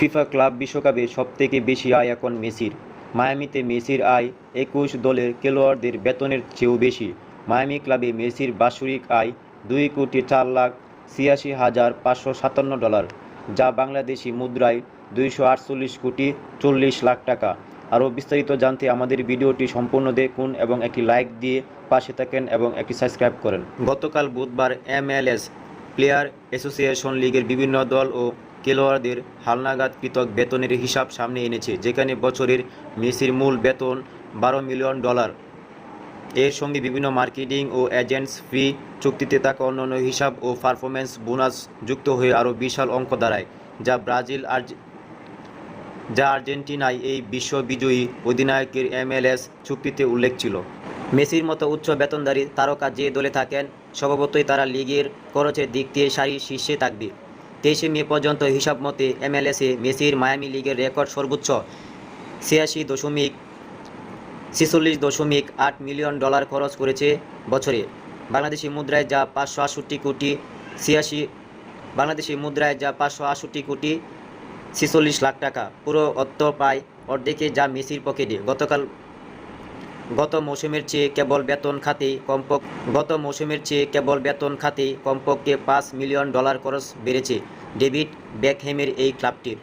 FIFA club বিশ্বকাপে সবথেকে বেশি আয় এখন মেসির। মায়ামিতে মেসির আয় একুশ দলের খেলোয়াড়দের বেতনের চেয়েও বেশি। মায়ামি ক্লাবে মেসির বাৎসরিক আয় দুই কোটি চার লাখ ছিয়াশি হাজার পাঁচশো সাতান্ন ডলার, যা বাংলাদেশি মুদ্রায় দুইশো আটচল্লিশ কোটি চল্লিশ লাখ টাকা। আরও বিস্তারিত জানতে আমাদের ভিডিওটি সম্পূর্ণ দেখুন এবং একটি লাইক দিয়ে পাশে থাকেন এবং একটি সাবস্ক্রাইব করেন। গতকাল বুধবার এমএলএস প্লেয়ার অ্যাসোসিয়েশন লিগের বিভিন্ন দল ও খেলোয়াড়দের হালনাগাদ পৃথক বেতনের হিসাব সামনে এনেছে, যেখানে বছরের মেসির মূল বেতন বারো মিলিয়ন ডলার। এর সঙ্গে বিভিন্ন মার্কেটিং ও এজেন্টস ফি চুক্তিতে থাকা অন্যান্য হিসাব ও পারফরমেন্স বোনাস যুক্ত হয়ে আরও বিশাল অঙ্ক দাঁড়ায়, যা ব্রাজিল আর যা আর্জেন্টিনায় এই বিশ্ব বিজয়ী অধিনায়কের এমএলএস চুক্তিতে উল্লেখ ছিল। মেসির মতো উচ্চ বেতনধারী তারকা যে দলে থাকেন, স্বভাবতই তারা লিগের খরচের দিক দিয়ে সারির শীর্ষে থাকবে। তেইশে মে পর্যন্ত হিসাব মতে এমএলএসে মেসির মায়ামি লিগের রেকর্ড সর্বোচ্চ ছিয়াশি দশমিক ছেচল্লিশ দশমিক আট মিলিয়ন ডলার খরচ করেছে বছরে। বাংলাদেশি মুদ্রায় যা পাঁচশো আটষট্টি কোটি ছিয়াশি, বাংলাদেশি মুদ্রায় যা পাঁচশো আটষট্টি কোটি ছেচল্লিশ লাখ টাকা। পুরো অর্থ প্রায় অর্ধেকে যা মেসির পকেটে। গতকাল গত মৌসুমের চেয়ে কেবল বেতন খাতে কমপক, গত মৌসুমের চেয়ে কেবল বেতন খাতে কমপক্ষে পাঁচ মিলিয়ন ডলার খরচ বেড়েছে ডেভিড ব্যাকহেমের এই ক্লাবটির।